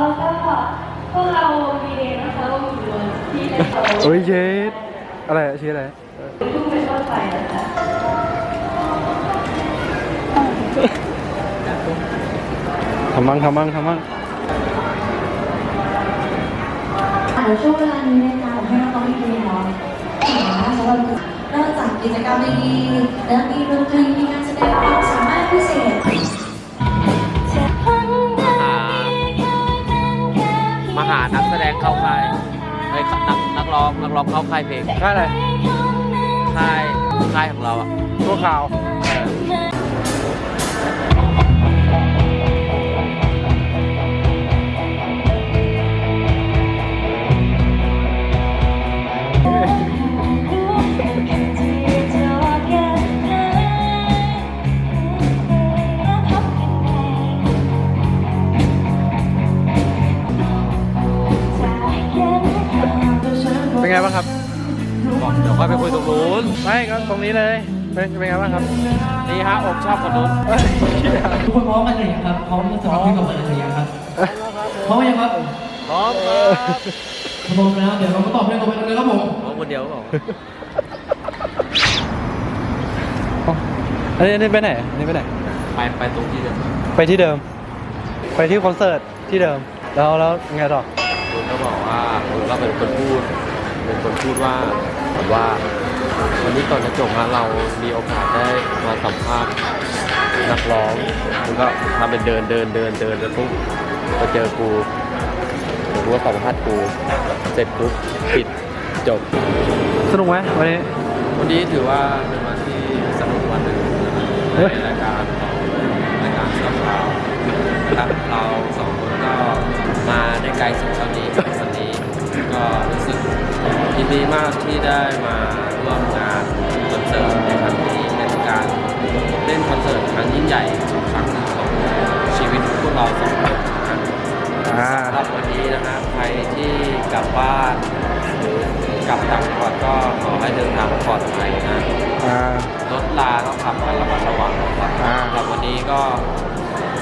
ก็พวกเรามีเนะคะวงอยู่ที่เลโซอ้ยเย็อะไรอะชื่ออะไรลูกเป็นต้ไปทำมั่งทำมั่งทำมั่งเดี๋ช่วงเวลานี้นะคะผมให้น้องๆดีๆเนาะสำหรับนอกจากกิจกรรมดีๆแล้วมีดนตรีมีการแสดงความ ไอ้ยนักนักร้องนักร้องเข้าค่ายเพลงค่ายอะไรค่ายค่ายของเราอะตัวข่าว เป็นไงบ้างครับบอกเดี๋ยวค่อยไปคุยตรงนู้นไม่ก็ตรงนี้เลยเป็นเป็นไงบ้างครับนี่ฮะอกชอบคนนู้นเฮ้ยเหี้ยทุกคนพร้อมกันเลยงครับพร้อมจะรับที่กับมันเลยงครับพร้อมยังครับพร้อมพร้อมแล้วเดี๋ยวเราก็ตอบเพลงต่อไปกันเลยครับผมพร้อมคนเดียวบอกอันนี้อันนี้ไปไหนอันนี้ไปไหน ไปไปตรงที่เดิมไปที่เดิม ไปที่คอนเสิร์ตที่เดิม แล้วแล้วไงต่อคุณก็บอกว่าคุณก็เป็นคนพูด เป็นคนพูดว่าแบบว่า วันนี้ก่อนจะจบงานเรามีโอกาสได้มาสัมภาษณ์นักร้องคุณก็ทำเป็นเดินเดินเดินเดินแล้วปุ๊บมาเจอกูเดี๋ยวกูก็สัมภาษณ์กูเสร็จปุ๊บปิดจบ สนุกไหมวันนี้ วันนี้ถือว่าเป็นวันที่สนุกวันหนึ่งนะครับเฮ้ยในรายการของรายการสำเราครับเราสองคนก็มาได้ไกลสุด ดีมากที่ได้มาร่วมงานคอนเสิร์ตในครั้งนี้เป็นการเล่นคอนเสิร์ตครั้งยิ่งใหญ่ครั้งหนึ่งของชีวิตพวกเราสองคนนะครับอ่าสำหรับวันนี้นะฮะใครที่กลับบ้านหรือกลับต่างจังหวัดก็ขอให้เดินทางปลอดภัยนะอ่า รถลาก็ขับกันระมัดระวังนะครับอ่า สำหรับวันนี้ก็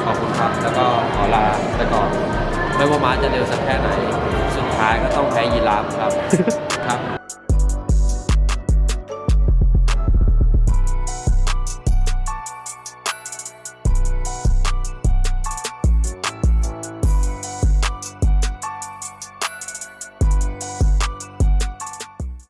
ขอบคุณครับแล้วก็ขอลาไปก่อนไม่ว่าม้าจะเร็วสักแค่ไหนสุด ท้ายก็ต้องแพ้ยีราฟครับ ครับ